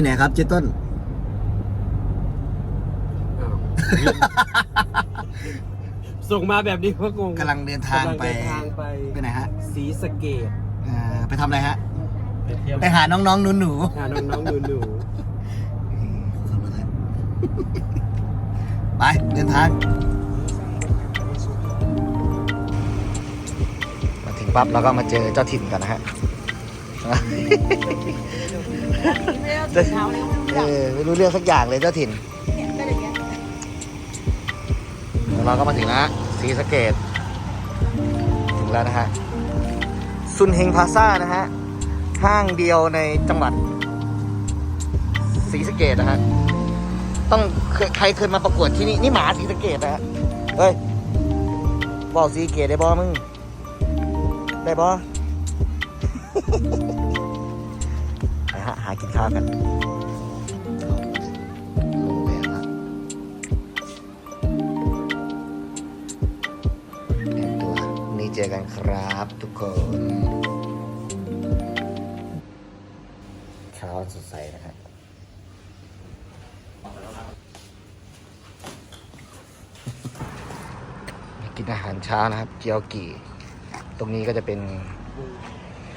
ที่ไหนครับเจ๊ต้นอ้าวส่งมาแบบนี้ก็งงกำลังเดินทางไป กำลัเดินทางไปไปไหนฮะสีสะเกตเอ่อไปทำอะไรฮะ ไปเที่ยวไปหาน้องๆหนูหนูหาน้องๆหนูไป เดินทาง มาถึงปั๊บเราก็มาเจอเจ้าถิ่นกันนะฮะ เออไม่รู้เรื่องสักอย่างเลยเจ้าถิ่นเราก็มาถึงแล้วสีสเกตถึงแล้วนะฮะซุนเฮงพาซ่านะฮะห้างเดียวในจังหวัดศรีสเกดนะฮะต้องใครเคยมาประกวดที่นี่นี่หมาศรีสเกดนะฮะเฮ้ยบอกศรีสเกดได้บอมึง ได้บอ ฮะ หากินข้าวกันโรงแรมฮะเตรียมตัวพรุ่งนี้เจอกันครับทุกคน เช้าสดใสนะฮะกินอาหารเช้านะครับ เกียวกี่ ตรงนี้ก็จะเป็น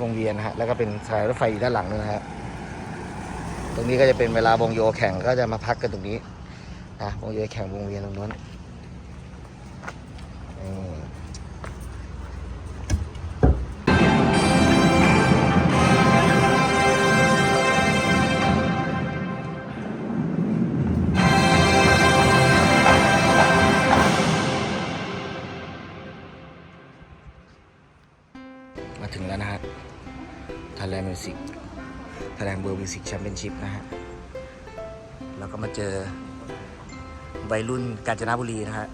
วงเวียนนะฮะ แล้วก็เป็นสายรถไฟอยู่ด้านหลังด้วยนะฮะต รงนี้ก็จะเป็นเวลาวงโยแข่งก็จะมาพักกันตรงนี้นะวงโยแข่งวงเวียนตรงนู้น Thailand World Music Championship นะฮะ แล้วก็มาเจอวัยรุ่นกาญจนบุรีนะฮะ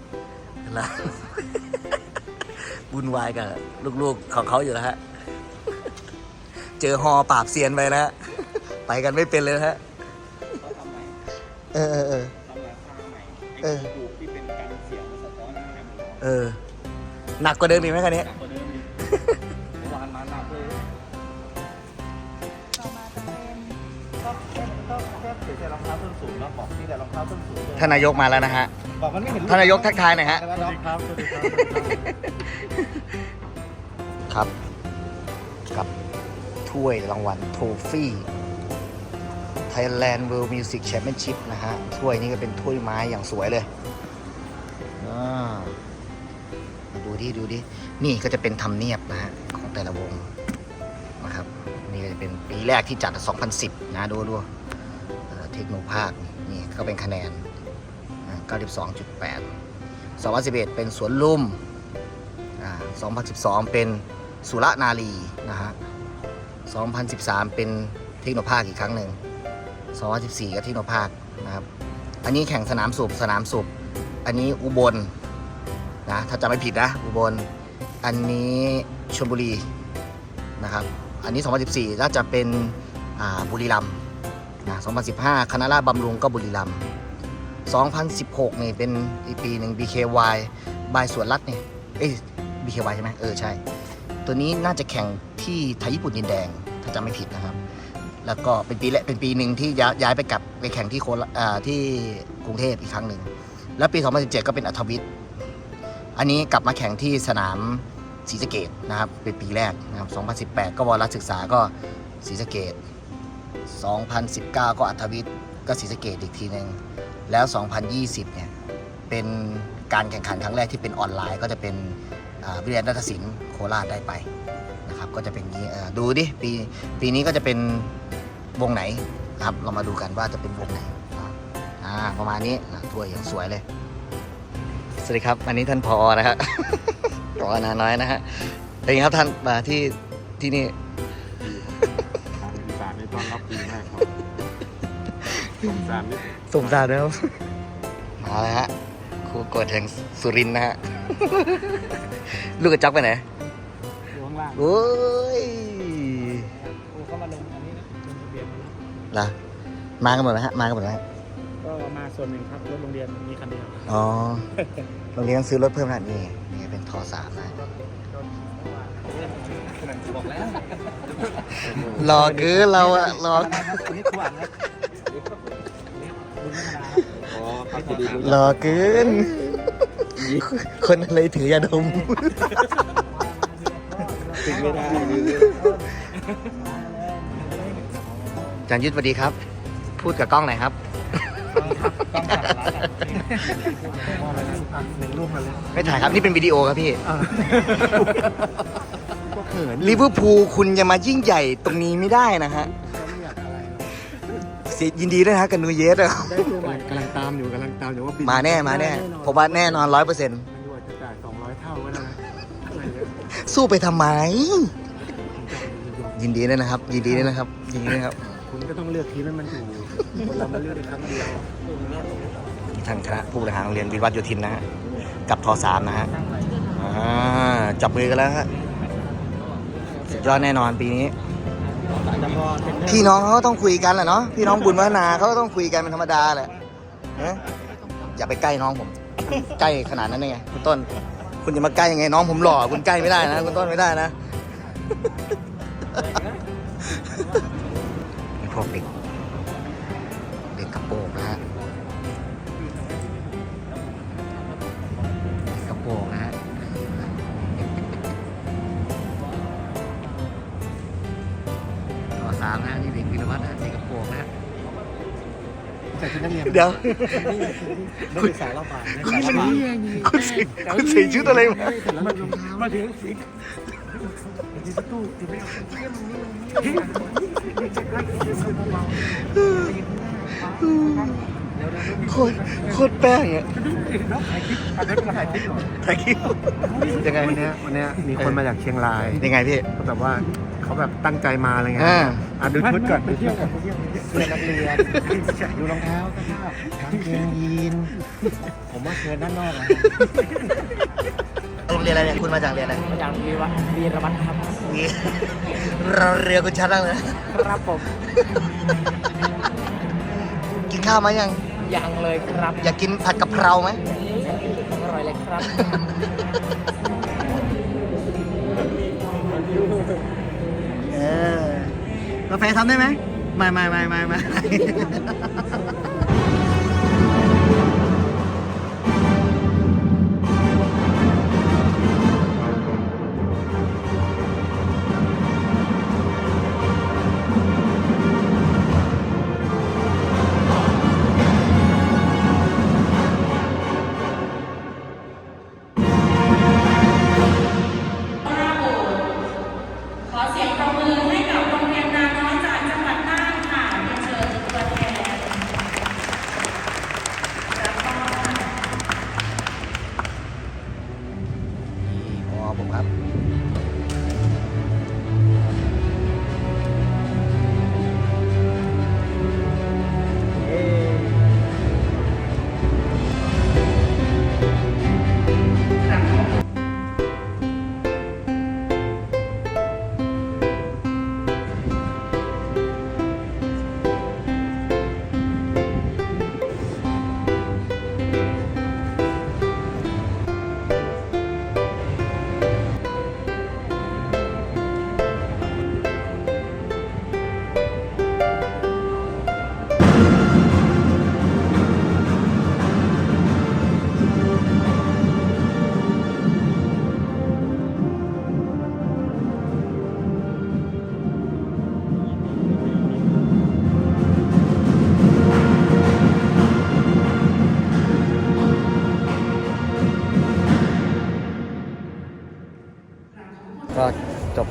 แล้ววุ่นวายกับลูกๆของเขาอยู่แล้วฮะ เจอฮอปราบเซียนไปแล้วฮะไปกันไม่เป็นเลยนะฮะเออเออเออเออเออ หนักกว่าเดิมอีกไหมคันนี้หนักกว่าเดิมอีก ท้าส้นสูงแล้วบอกที่แต่รองเท้าส้นสูงเลยท่านนายกมาแล้วนะฮะ บอกมันไม่เห็นท่านนายกทักทายหน่อยฮะสวัสดีครับสวัสดีครับ ครับกับ ถ้วยรางวัลโทฟี่ Thailand World Music Championship นะฮะ ถ้วยนี้ก็เป็นถ้วยไม้อย่างสวยเลยอ่ามาดูดิ ดูดิ นี่ก็จะเป็นทำเนียบนะฮะ ของแต่ละวงนะครับ นี่ก็จะเป็นปีแรกที่จัด 2010 นะ ดูดู เทคโนภาคนี่ก็เป็นคะแนน 92.8 2011 เป็นสวนลุมอ่า2012 เป็นสุรนารีนะฮะ 2013 เป็นเทคโนภาคอีกครั้งหนึ่ง 2014 ก็เทคโนภาคนะครับ อันนี้แข่งสนามสูบสนามสูบ อันนี้อุบลนะถ้าจำไม่ผิดนะอุบล อันนี้ชลบุรีนะครับ อันนี้ 2014 น่าจะเป็นบุรีรัมย์ นะ2015 คณะราษฎรบำรุงก็บุรีรัมย์2016 นี่เป็นอีกปีหนึ่ง BKY บายสวนรัฐเนี่ยเอ้ย BKY ใช่ไหมเออ ใช่ ตัวนี้น่าจะแข่งที่ไทยญี่ปุ่นดินแดง ถ้าจำไม่ผิดนะครับ แล้วก็เป็นปีแรกเป็นปีหนึ่งที่ย้ายายไปกลับไปแข่งที่โคราอ่าที่กรุงเทพอีกครั้งหนึ่ง แล้วปี 2017 ก็เป็นอัธวิทย์อันนี้กลับมาแข่งที่สนามศรีสะเกดนะครับ เป็นปีแรกนะครับ 2018 ก็วรศึกษาก็ศรีสะเกด 2019 ก็อัธวิทย์ก็ศรีสะเกดอีกทีหนึ่งแล้ว 2020 เนี่ย เป็นการแข่งขันครั้งแรกที่เป็นออนไลน์ ก็จะเป็นวิทยาลัยนาฏศิลป์โคราชได้ไปนะครับก็จะเป็นนี้ดูดิปีปีนี้ก็จะเป็นวงไหนนะครับเรามาดูกันว่าจะเป็นวงไหนประมาณนี้นะถ้วยอย่างสวยเลย สวัสดีครับอันนี้ท่านพอนะฮะพอนาน้อยนะฮะเป็นไงครับท่านมาที่ที่นี่ ต้อนรับดีมากครับสงสารนิดสมสารนะครับมาแล้วฮะครูกดแห่งสุรินทร์นะฮะ ลูกกระจอกไปไหนอยู่ข้างล่างโอ้ยครูเข้ามาลงอันนี้นะลงทะเบียนนะล่ะมากันหมดไหมฮะมากันหมดไหมฮะก็มาส่วนหนึ่งครับรถโรงเรียนมีคันเดียวอ๋อโรงเรียนซื้อรถเพิ่มนะนี่นี่เป็นทอสามนะ บอกแล้ว รอเกือเราอะรออันนี้ครูอ่านนะอ๋อครับพอดีรู้หล่อเกิน คนอะไรถือยาดมติดไม่ได้จานยุทธสวัสดีครับ พูดกับกล้องหน่อยครับหนึ่งรูปมาเลย ไม่ถ่ายครับ นี่เป็นวิดีโอครับพี่ก็ เขินลิเวอร์พูลคุณจะมายิ่งใหญ่ตรงนี้ไม่ได้นะฮะไม่อยากอะไรหรอกเสียยินดีด้วยนะฮะกับนูเยสอะได้ตัวใหม่กำลังตามอยู่กำลังตามอยู่ว่าบินมาแน่มาแน่ผมว่าแน่นอนร้อยเปอร์เซ็นต์มันอยู่อาจจะจ่ายสองร้อยเท่าก็ได้นะอะไรเงี้ยสู้ไปทำไมผมจะเอาไปยอมยินดีด้วยนะครับ ยินดีด้วยนะครับยินดีด้วยนะครับ คุณก็ต้องเลือกทีมให้มันถูกคนเรามาเลือกได้ครั้งเดียวทางคณะผู้บริหารโรงเรียนวิวัฒน์โยธินนะฮะกับทอสามนะฮะอ่าจับมือกันแล้วฮะ สุดยอดแน่นอนปีนี้จะพอเทรนเนอร์พี่น้องเขาก็ต้องคุยกันแหละเนาะพี่น้องบุญวัฒนาเขาก็ต้องคุยกันเป็นธรรมดาแหละนะอย่าไปใกล้น้องผม ใกล้ขนาดนั้นได้ไงคุณต้น คุณจะมาใกล้ยังไง น้องผมหล่อคุณใกล้ไม่ได้นะคุณต้นไม่ได้นะนี่พวกเด็กเด็กกระโปรงนะฮะ ใส่ชุดนักเรียนเดี๋ยว นักศึกษาเราผ่านนักศึกษาเราผ่านคุณใส่คุณใส่ชุดอะไรมามันรองเท้ามาถึงสิที่ตู้ที่ไม่เอาเที่ยมนี่มันโคตรโคตรแป้งอะแล้วถ่ายคลิปอันนั้นถ่ายคลิปเหรอถ่ายคลิปยังไงวันเนี้ยวันเนี้ยมีคนมาจากเชียงรายยังไงพี่เขาแบบว่าเขาแบบตั้งใจมาอะไรเงี้ยอ่า อะดูชุดก่อนไปเที่ยวกับไปเที่ยวเสื้อนักเรียน ดูรองเท้าสภาพกางเกงยีน ผมว่าเชิญด้านนอกนะโรงเรียนอะไรเนี่ย คุณมาจากเรียนอะไรมาจากวีระวีรวัฒน์ครับวีเราเรียนคุณชัดบ้างเลยครับผม กินข้าวมายัง ยังเลยครับ อยากกินผัดกะเพราไหมอร่อยเลยครับเออกาแฟทำได้ไหม ไม่ไม่ไม่ไม่ไม่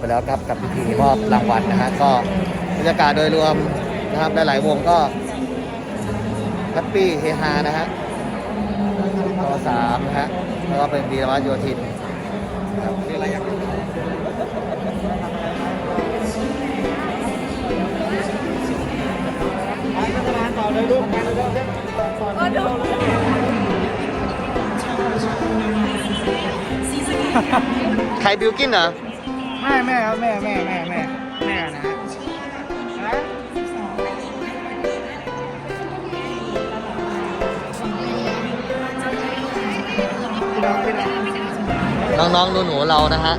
แล้วครับกับพิธีมอบรางวัลนะฮะก็บรรยากาศโดยรวมนะครับหลายๆวงก็แฮปปี้เฮฮานะฮะต่อสามนะฮะแล้วก็เป็นวีรวัฒน์โยธินครับใครบิวกินเหรอแม่แม่ ครับแม่แม่แม่แม่แม่นะฮะน้องๆหนูๆเรานะฮะ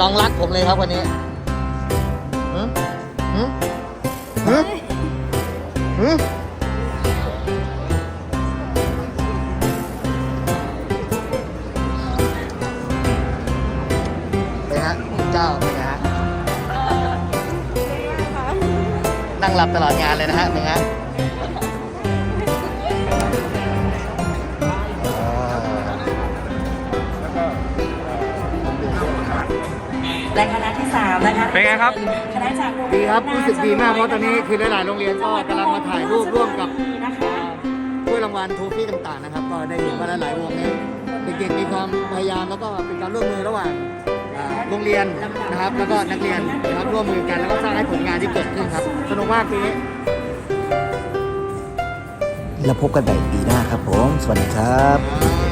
น้องรักผมเลยครับวันนี้หึหึหึหือเป็าเป็นไงฮะนั่งหลับตลอดงานเลยนะฮะเป็นไงฮะอ่าและคณะที่สามนะคะเป็นไงครับคณะจากโงดีเยนครับนารู้สึกดีมากเพราะตอนนี้คือหลายๆโรงเรียนก็กำลังมาถ่ายรูปร่วมกับนะคะถ้วยรางวัลโทฟี่ต่างๆนะครับ ก็ได้เห็นว่าหลายๆวงนี้เด็กๆมีความพยายามแล้วก็เป็นการร่วมมือระหว่างอ่า โรงเรียนนะครับ แล้วก็นักเรียนนะครับร่วมมือกันแล้วก็สร้างให้ผลงานที่เกิดขึ้นครับสนุกมากปีนี้แล้วพบกันใหม่ปีหน้าครับผม สวัสดีครับ